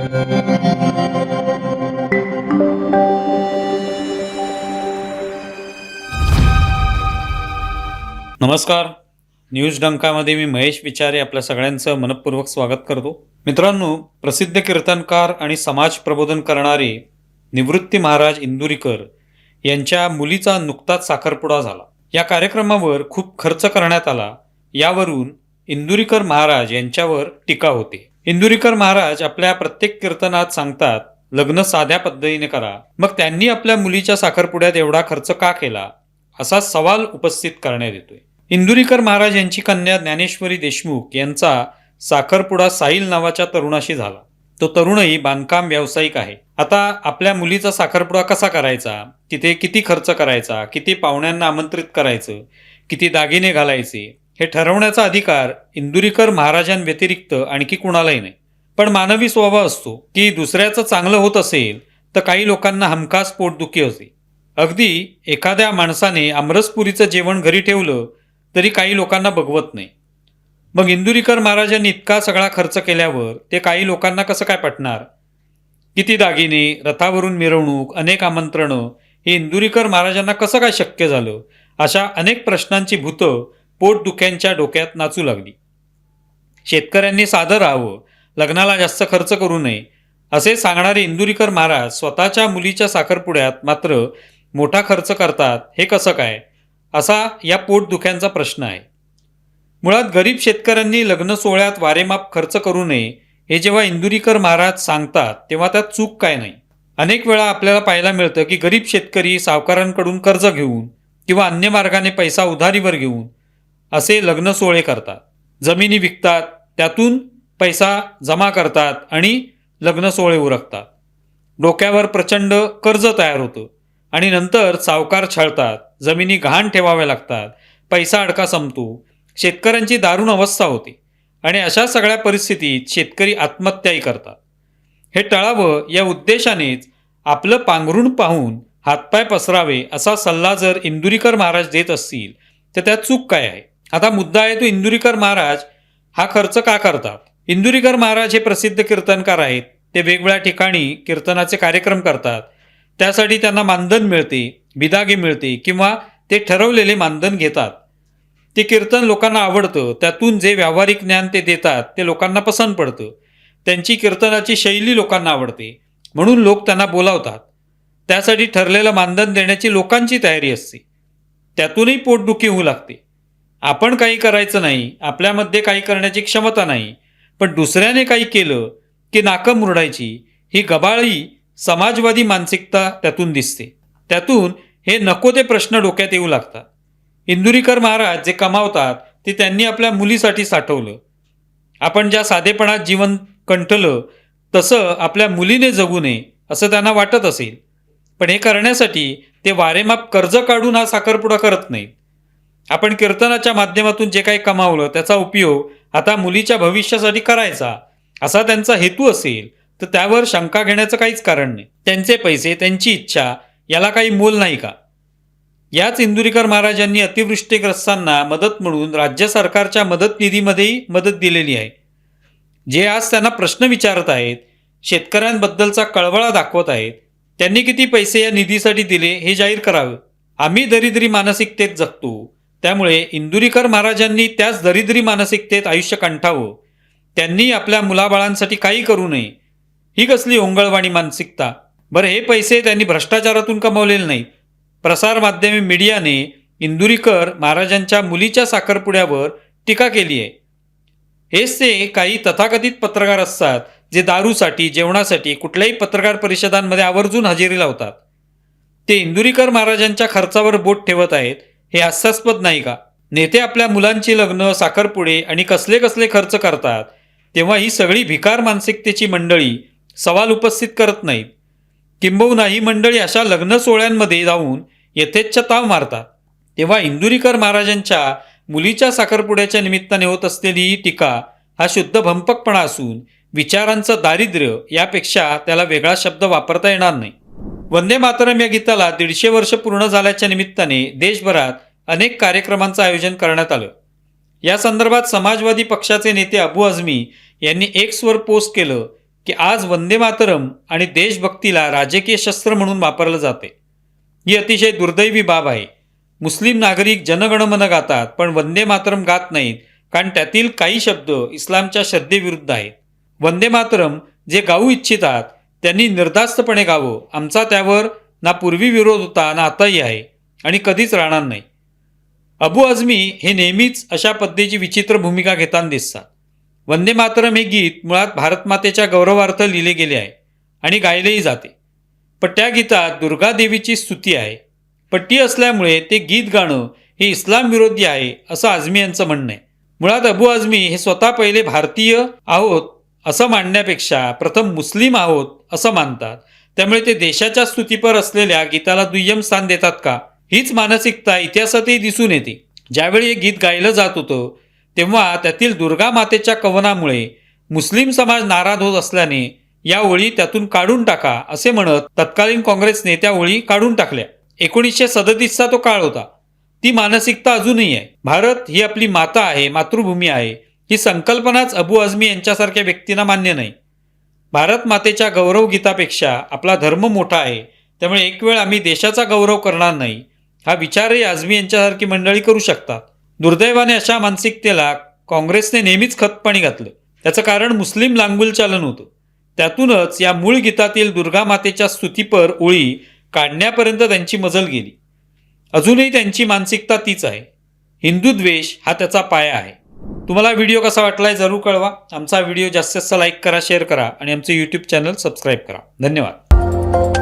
नमस्कार. न्यूज डंकामध्ये मी महेश विचारे आपल्या सगळ्यांचं मनपूर्वक स्वागत करतो. मित्रांनो प्रसिद्ध कीर्तनकार आणि समाज प्रबोधन करणारे निवृत्ती महाराज इंदुरीकर यांच्या मुलीचा नुकताच साखरपुडा झाला. या कार्यक्रमावर खूप खर्च करण्यात आला. यावरून इंदुरीकर महाराज यांच्यावर टीका होते. इंदुरीकर महाराज आपल्या प्रत्येक कीर्तनात सांगतात लग्न साध्या पद्धतीने करा. मग त्यांनी आपल्या मुलीच्या साखरपुड्यात एवढा खर्च का केला? असा सवाल उपस्थित करण्यात येतोय. इंदुरीकर महाराज यांची कन्या ज्ञानेश्वरी देशमुख यांचा साखरपुडा साहिल नावाच्या तरुणाशी झाला. तो तरुणही बांधकाम व्यावसायिक आहे. आता आपल्या मुलीचा साखरपुडा कसा करायचा? तिथे किती खर्च करायचा? किती पाहुण्यांना आमंत्रित करायचं? किती दागिने घालायचे? हे ठरवण्याचा अधिकार इंदुरीकर महाराजांव्यतिरिक्त आणखी कुणालाही नाही. पण मानवी स्वभाव असतो की दुसऱ्याचं चांगलं होत असेल तर काही लोकांना हमखास पोटदुखी होते अगदी एखाद्या माणसाने आमरसपुरीचं जेवण घरी ठेवलं तरी काही लोकांना बघवत नाही. मग इंदुरीकर महाराजांनी इतका सगळा खर्च केल्यावर ते काही लोकांना कसं काय पटणार? किती दागिने रथावरून मिरवणूक अनेक आमंत्रणं हे इंदुरीकर महाराजांना कसं काय शक्य झालं? अशा अनेक प्रश्नांची भूतं पोटदुख्यांच्या डोक्यात नाचू लागली. शेतकऱ्यांनी साधं राहावं लग्नाला जास्त खर्च करू नये असे सांगणारे इंदुरीकर महाराज स्वतःच्या मुलीच्या साखरपुड्यात मात्र मोठा खर्च करतात हे कसं काय? असा या पोटदुख्यांचा प्रश्न आहे. मुळात गरीब शेतकऱ्यांनी लग्न सोहळ्यात वारेमाप खर्च करू नये हे जेव्हा इंदुरीकर महाराज सांगतात तेव्हा त्यात चूक काय नाही. अनेक वेळा आपल्याला पाहायला मिळतं की गरीब शेतकरी सावकारांकडून कर्ज घेऊन किंवा अन्य मार्गाने पैसा उधारीवर घेऊन असे लग्न सोहळे करतात. जमिनी विकतात त्यातून पैसा जमा करतात आणि लग्न सोहळे उरकतात. डोक्यावर प्रचंड कर्ज तयार होतं आणि नंतर सावकार छळतात जमिनी गहाण ठेवाव्या लागतात पैसा अडका संपतो. शेतकऱ्यांची दारुण अवस्था होते आणि अशा सगळ्या परिस्थितीत शेतकरी आत्महत्याही करतात. हे टळावं या उद्देशानेच आपलं पांघरूण पाहून हातपाय पसरावे असा सल्ला जर इंदुरीकर महाराज देत असतील तर त्यात चूक काय आहे? आता मुद्दा आहे तो इंदुरीकर महाराज हा खर्च का करतात? इंदुरीकर महाराज हे प्रसिद्ध कीर्तनकार आहेत. ते वेगवेगळ्या ठिकाणी कीर्तनाचे कार्यक्रम करतात. त्यासाठी त्यांना मानधन मिळते बिदागे मिळते किंवा ते ठरवलेले मानधन घेतात. ते कीर्तन लोकांना आवडतं. त्यातून जे व्यावहारिक ज्ञान ते देतात ते लोकांना पसंत पडतं. त्यांची कीर्तनाची शैली लोकांना आवडते. म्हणून लोक त्यांना बोलावतात. त्यासाठी ठरलेलं मानधन देण्याची लोकांची तयारी असते. त्यातूनही पोटदुखी होऊ लागते. आपण काही करायचं नाही आपल्यामध्ये काही करण्याची क्षमता नाही. पण दुसऱ्याने काही केलं की नाकं मुरडायची ही गबाळी समाजवादी मानसिकता त्यातून दिसते. त्यातून हे नको ते प्रश्न डोक्यात येऊ लागतात. इंदुरीकर महाराज जे कमावतात ते त्यांनी आपल्या मुलीसाठी साठवलं. आपण ज्या साधेपणात जीवन कंठलं तसं आपल्या मुलीने जगू नये असं त्यांना वाटत असेल. पण हे करण्यासाठी ते वारेमाप कर्ज काढून हा साखरपुडा करत नाहीत. आपण कीर्तनाच्या माध्यमातून जे काही कमावलं त्याचा उपयोग आता मुलीच्या भविष्यासाठी करायचा असा त्यांचा हेतू असेल तर त्यावर शंका घेण्याचं काहीच कारण नाही. त्यांचे पैसे त्यांची इच्छा याला काही मोल नाही का? याच इंदुरीकर महाराजांनी अतिवृष्टीग्रस्तांना मदत म्हणून राज्य सरकारच्या मदत निधीमध्येही मदत दिलेली आहे. जे आज त्यांना प्रश्न विचारत आहेत शेतकऱ्यांबद्दलचा कळवळा दाखवत आहेत त्यांनी किती पैसे या निधीसाठी दिले हे जाहीर करावं. आम्ही दरिद्री मानसिकतेत जगतो. त्यामुळे इंदुरीकर महाराजांनी त्याच दरिद्री मानसिकतेत आयुष्य कंठावं. त्यांनी आपल्या मुलाबाळांसाठी काही करू नये. ही कसली ओंगळवाणी मानसिकता. बरं हे पैसे त्यांनी भ्रष्टाचारातून कमावलेले नाही प्रसारमाध्यमे मीडियाने इंदुरीकर महाराजांच्या मुलीच्या साखरपुड्यावर टीका केली आहे. हेच ते काही तथाकथित पत्रकार असतात जे दारूसाठी जेवणासाठी कुठल्याही पत्रकार परिषदांमध्ये आवर्जून हजेरी लावतात. ते इंदुरीकर महाराजांच्या खर्चावर बोट ठेवत आहेत हे हास्यास्पद नाही का? नेते आपल्या मुलांची लग्न साखरपुडे आणि कसले कसले खर्च करतात तेव्हा ही सगळी भिकार मानसिकतेची मंडळी सवाल उपस्थित करत नाहीत. किंबहुना ही मंडळी अशा लग्न सोहळ्यांमध्ये जाऊन यथेच्छ ताव मारतात. तेव्हा इंदुरीकर महाराजांच्या मुलीच्या साखरपुड्याच्या निमित्ताने होत असलेली ही टीका हा शुद्ध भंपकपणा असून विचारांचं दारिद्र्य यापेक्षा त्याला वेगळा शब्द वापरता येणार नाही. वंदे मातरम या गीताला दीडशे वर्ष पूर्ण झाल्याच्या निमित्ताने देशभरात अनेक कार्यक्रमांचं आयोजन करण्यात आलं. या संदर्भात समाजवादी पक्षाचे नेते अबू आझमी यांनी एक्सवर पोस्ट केलं की आज वंदे मातरम आणि देशभक्तीला राजकीय शस्त्र म्हणून वापरलं जाते. ही अतिशय दुर्दैवी बाब आहे. मुस्लिम नागरिक जनगणमन गातात पण वंदे मातरम गात नाहीत कारण त्यातील काही शब्द इस्लामच्या श्रद्धेविरुद्ध आहेत. वंदे मातरम जे गाऊ इच्छितात त्यांनी निर्धास्तपणे गावं. आमचा त्यावर ना पूर्वी विरोध होता ना आताही आहे आणि कधीच राहणार नाही. अबू आझमी हे नेहमीच अशा पद्धतीची विचित्र भूमिका घेताना दिसतात. वंदे मातरम हे गीत मुळात भारतमातेच्या गौरवार्थ लिहिले गेले आहे आणि गायलेही जाते. पण त्या गीतात दुर्गादेवीची स्तुती आहे. पट्टी असल्यामुळे ते गीत गाणं हे इस्लाम विरोधी आहे असं आझमी यांचं म्हणणं आहे. मुळात अबू आझमी हे स्वतः पहिले भारतीय आहोत असं मांडण्यापेक्षा प्रथम मुस्लिम आहोत असं मानतात. त्यामुळे ते देशाच्या स्तुतीपर असलेल्या गीताला दुय्यम स्थान देतात का? हीच मानसिकता इतिहासातही दिसून येते. ज्यावेळी हे गीत गायलं जात होतं तेव्हा त्यातील दुर्गा मातेच्या कवनामुळे मुस्लिम समाज नाराज होत असल्याने या ओळी त्यातून काढून टाका असे म्हणत तत्कालीन काँग्रेसने त्या ओळी काढून टाकल्या. एकोणीसशे सदतीसचा तो काळ होता. ती मानसिकता अजूनही आहे. भारत ही आपली माता आहे मातृभूमी आहे. ही संकल्पनाच अबू आझमी यांच्यासारख्या व्यक्तींना मान्य नाही. भारत मातेच्या गौरव गीतापेक्षा आपला धर्म मोठा आहे. त्यामुळे एक वेळ आम्ही देशाचा गौरव करणार नाही. हा विचारही आझमी यांच्यासारखी मंडळी करू शकतात. दुर्दैवाने अशा मानसिकतेला काँग्रेसने नेहमीच खतपाणी घातलं. त्याचं कारण मुस्लिम लांगुल चालन होतं. त्यातूनच या मूळ गीतातील दुर्गा मातेच्या स्तुतीपर ओळी काढण्यापर्यंत त्यांची मजल गेली. अजूनही त्यांची मानसिकता तीच आहे. हिंदू द्वेष हा त्याचा पाया आहे. तुम्हाला व्हिडिओ कसा वाटलाय जरूर कळवा. आमचा व्हिडिओ जास्तीत जास्त लाईक करा शेअर करा आणि आमचे यूट्यूब चॅनल सबस्क्राईब करा. धन्यवाद.